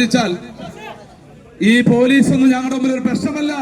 വെച്ചാൽ ഈ പോലീസ് ഒന്നും ഞങ്ങളുടെ മുമ്പിൽ ഒരു പ്രശ്നമല്ല.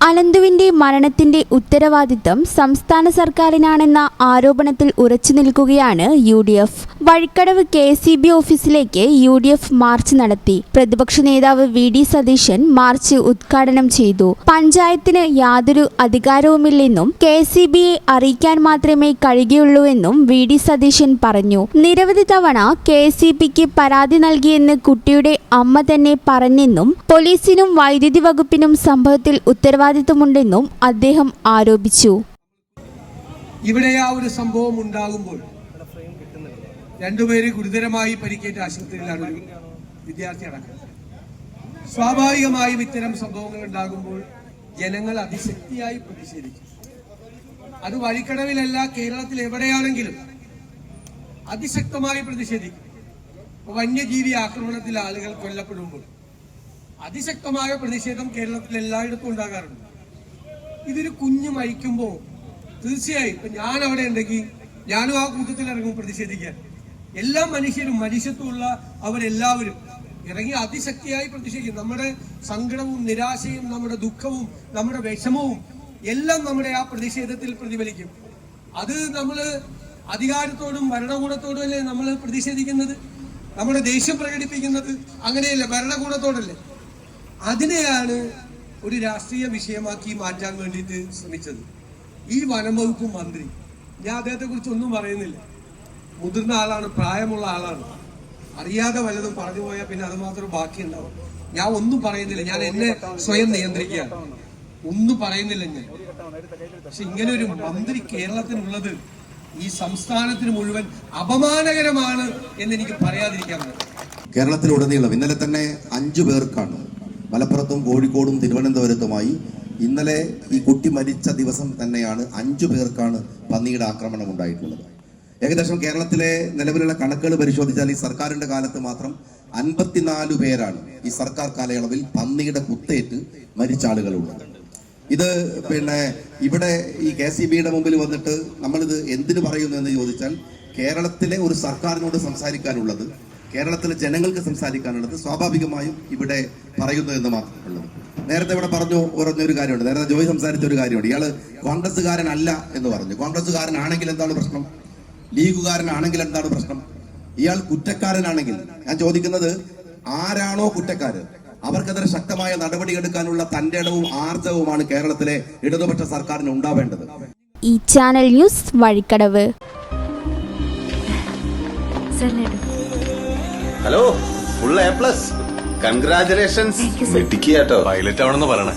അനന്തുവിന്റെ മരണത്തിന്റെ ഉത്തരവാദിത്തം സംസ്ഥാന സർക്കാരിനാണെന്ന ആരോപണത്തിൽ ഉറച്ചു നിൽക്കുകയാണ് U D F. Vazhikkadavu K C B ഓഫീസിലേക്ക് യു ഡി എഫ് മാർച്ച് നടത്തി. പ്രതിപക്ഷ നേതാവ് വി ഡി സതീശൻ മാർച്ച് ഉദ്ഘാടനം ചെയ്തു. പഞ്ചായത്തിന് യാതൊരു അധികാരവുമില്ലെന്നും കെ സി ബിയെ അറിയിക്കാൻ മാത്രമേ കഴിയുകയുള്ളൂവെന്നും വി ഡി സതീശൻ പറഞ്ഞു. നിരവധി തവണ കെ സി ബിക്ക് പരാതി നൽകിയെന്ന് കുട്ടിയുടെ അമ്മ തന്നെ പറഞ്ഞെന്നും പോലീസിനും വൈദ്യുതി വകുപ്പിനും സംഭവത്തിൽ ഉത്തരവാദിത്തമുണ്ടെന്നും അദ്ദേഹം ആരോപിച്ചു. ഇവിടെ ആ ഒരു സംഭവം ഉണ്ടാകുമ്പോൾ രണ്ടുപേര് ഗുരുതരമായി പരിക്കേറ്റ ആശുപത്രിയിലാണ് ഒരു വിദ്യാർത്ഥി അടക്കം. സ്വാഭാവികമായും ഇത്തരം സംഭവങ്ങൾ ഉണ്ടാകുമ്പോൾ ജനങ്ങൾ അതിശക്തിയായി പ്രതിഷേധിക്കും. അത് വഴിക്കടവിലല്ല കേരളത്തിൽ എവിടെയാണെങ്കിലും അതിശക്തമായി പ്രതിഷേധിക്കും. വന്യജീവി ആക്രമണത്തിൽ ആളുകൾ കൊല്ലപ്പെടുമ്പോൾ അതിശക്തമായ പ്രതിഷേധം കേരളത്തിൽ എല്ലായിടത്തും ഉണ്ടാകാറുണ്ട്. ഇതൊരു കുഞ്ഞു മരിക്കുമ്പോൾ തീർച്ചയായും ഇപ്പൊ ഞാൻ അവിടെ ഉണ്ടെങ്കിൽ ഞാനും ആ കൂട്ടത്തിൽ ഇറങ്ങും പ്രതിഷേധിക്കാൻ. എല്ലാ മനുഷ്യരും മനുഷ്യത്വമുള്ള അവരെല്ലാവരും ഇറങ്ങി അതിശക്തിയായി പ്രതിഷേധിക്കും നമ്മുടെ സങ്കടവും നിരാശയും നമ്മുടെ ദുഃഖവും നമ്മുടെ വിഷമവും എല്ലാം നമ്മുടെ ആ പ്രതിഷേധത്തിൽ പ്രതിഫലിക്കും. അത് നമ്മൾ അധികാരത്തോടും ഭരണകൂടത്തോടും അല്ലേ നമ്മൾ പ്രതിഷേധിക്കുന്നത്? നമ്മുടെ ദേഷ്യം പ്രകടിപ്പിക്കുന്നത് അങ്ങനെയല്ല ഭരണകൂടത്തോടല്ലേ? അതിനെയാണ് ഒരു രാഷ്ട്രീയ വിഷയമാക്കി മാറ്റാൻ വേണ്ടിയിട്ട് ശ്രമിച്ചത്. ഈ വനം വകുപ്പ് മന്ത്രി. ഞാൻ അദ്ദേഹത്തെ കുറിച്ച് ഒന്നും പറയുന്നില്ല. മുതിർന്ന ആളാണ് പ്രായമുള്ള ആളാണ്. അറിയാതെ വല്ലതും പറഞ്ഞു പോയാൽ പിന്നെ അത് മാത്രം ബാക്കിയുണ്ടാവും. ഞാൻ ഒന്നും പറയുന്നില്ല. ഞാൻ എന്നെ സ്വയം നിയന്ത്രിക്കുകയാണ്. ഒന്നും പറയുന്നില്ല ഞാൻ. പക്ഷെ ഇങ്ങനെ ഒരു മന്ത്രി കേരളത്തിനുള്ളത് ഈ സംസ്ഥാനത്തിന് മുഴുവൻ അപമാനകരമാണ് എന്ന് എനിക്ക് പറയാതിരിക്കാൻ കേരളത്തിലുടനീളം ഇന്നലെ തന്നെ അഞ്ചു പേർക്കാണ് മലപ്പുറത്തും കോഴിക്കോടും തിരുവനന്തപുരത്തുമായി ഇന്നലെ ഈ കുട്ടി മരിച്ച ദിവസം തന്നെയാണ് അഞ്ചു പേർക്കാണ് പന്നിയുടെ ആക്രമണം ഉണ്ടായിട്ടുള്ളത്. ഏകദേശം കേരളത്തിലെ നിലവിലുള്ള കണക്കുകൾ പരിശോധിച്ചാൽ ഈ സർക്കാരിന്റെ കാലത്ത് മാത്രം അൻപത്തിനാല് പേരാണ് ഈ സർക്കാർ കാലയളവിൽ പന്നിയുടെ കുത്തേറ്റ് മരിച്ച ആളുകളുള്ളത്. ഇത് പിന്നെ ഇവിടെ ഈ കെ സി ബിയുടെ മുമ്പിൽ വന്നിട്ട് നമ്മളിത് എന്തിനു പറയുന്നു എന്ന് ചോദിച്ചാൽ കേരളത്തിലെ ഒരു സർക്കാരിനോട് സംസാരിക്കാനുള്ളത് കേരളത്തിലെ ജനങ്ങൾക്ക് സംസാരിക്കാനുള്ളത് സ്വാഭാവികമായും ഇവിടെ പറയുന്നു എന്ന് മാത്രമുള്ളത് നേരത്തെ ഇവിടെ പറഞ്ഞു പറഞ്ഞൊരു കാര്യമുണ്ട്. നേരത്തെ ജോയി സംസാരിച്ച ഒരു കാര്യമുണ്ട്. ഇയാൾ കോൺഗ്രസ്സുകാരനല്ല എന്ന് പറഞ്ഞു. കോൺഗ്രസ്സുകാരനാണെങ്കിൽ എന്താണ് പ്രശ്നം? ലീഗുകാരനാണെങ്കിൽ എന്താണ് പ്രശ്നം? ഇയാൾ കുറ്റക്കാരനാണെങ്കിൽ. ഞാൻ ചോദിക്കുന്നത് ആരാണോ കുറ്റക്കാര്? അവർക്കെതിരെ ശക്തമായ നടപടിയെടുക്കാനുള്ള തന്റെ ഇടവും ആർജവുമാണ് കേരളത്തിലെ ഇടതുപക്ഷ സർക്കാരിന് ഉണ്ടാവേണ്ടത്. ഈ channel news Vazhikkadavu. Hello full A plus. Congratulations pilot ആണെന്ന് പറയണേ.